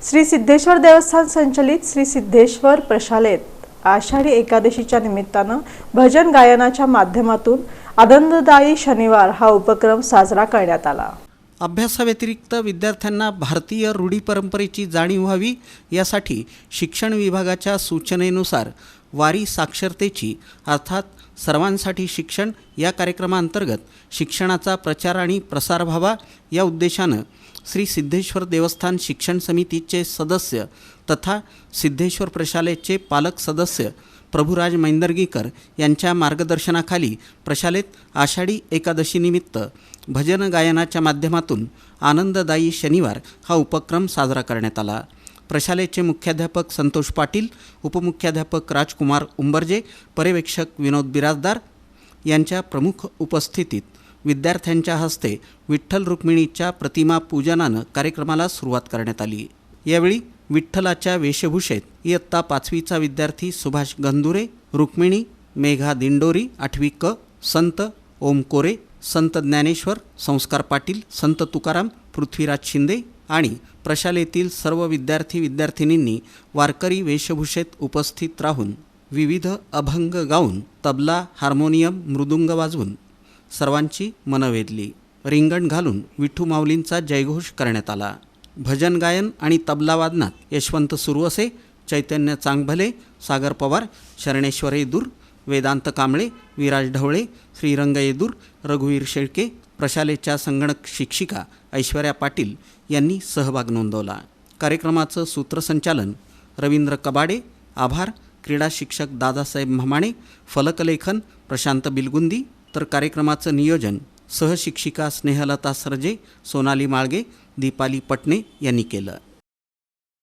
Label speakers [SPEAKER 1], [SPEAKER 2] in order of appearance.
[SPEAKER 1] श्री सिद्धेश्वर देवस्थान संचलित श्री सिद्धेश्वर प्रशालेत आषाढी एकादशीच्या निमित्तानं भजन गायनाच्या माध्यमातून आनंददायी शनिवार हा उपक्रम साजरा करण्यात आला.
[SPEAKER 2] अभ्यासाव्यतिरिक्त विद्यार्थ्यांना भारतीय रूढी परंपरेची जाणीव व्हावी यासाठी शिक्षण विभागाच्या सूचनेनुसार वारी साक्षरतेची अर्थात सर्वांसाठी शिक्षण या कार्यक्रमाअंतर्गत शिक्षणाचा प्रचार आणि प्रसार व्हावा या उद्देशानं श्री सिद्धेश्वर देवस्थान शिक्षण समितीचे सदस्य तथा सिद्धेश्वर प्रशालेचे पालक सदस्य प्रभुराज मैंदर्गीकर यांच्या मार्गदर्शनाखाली प्रशालेत आषाढी एकादशीनिमित्त भजन गायनाच्या माध्यमातून आनंददायी शनिवार हा उपक्रम साजरा करण्यात आला. प्रशालेचे मुख्याध्यापक संतोष पाटील उपमुख्याध्यापक राजकुमार उंबरजे पर्यवेक्षक विनोद बिराजदार यांच्या प्रमुख उपस्थितीत विद्यार्थ्यांच्या हस्ते विठ्ठल रुक्मिणीच्या प्रतिमा पूजनानं कार्यक्रमाला सुरुवात करण्यात आली. यावेळी विठ्ठलाच्या वेशभूषेत इयत्ता पाचवीचा विद्यार्थी सुभाष गंधुरे रुक्मिणी मेघा दिंडोरी आठवी क संत ओम कोरे संत ज्ञानेश्वर संस्कार पाटील संत तुकाराम पृथ्वीराज शिंदे आणि प्रशालेतील सर्व विद्यार्थी विद्यार्थिनींनी वारकरी वेशभूषेत उपस्थित राहून विविध अभंग गाऊन तबला हार्मोनियम मृदुंग वाजवून सर्वांची मनं वेधली. रिंगण घालून विठू माऊलींचा जयघोष करण्यात आला. भजन गायन आणि तबला वादनात यशवंत सुरवसे चैतन्य चांगभले सागर पवार शरणेश्वर येदूर वेदांत कांबळे विराज ढवळे श्रीरंग येदूर रघुवीर शेळके प्रशालेच्या संगणक शिक्षिका ऐश्वर्या पाटील यांनी सहभाग नोंदवला. कार्यक्रमाचं सूत्रसंचालन रवींद्र कबाडे आभार क्रीडा शिक्षक दादासाहेब म्हमाणे फलकलेखन प्रशांत बिलगुंदी तर कार्यक्रमाचं नियोजन सहशिक्षिका स्नेहलता सरजे सोनाली माळगे दीपाली पटणे यांनी केलं.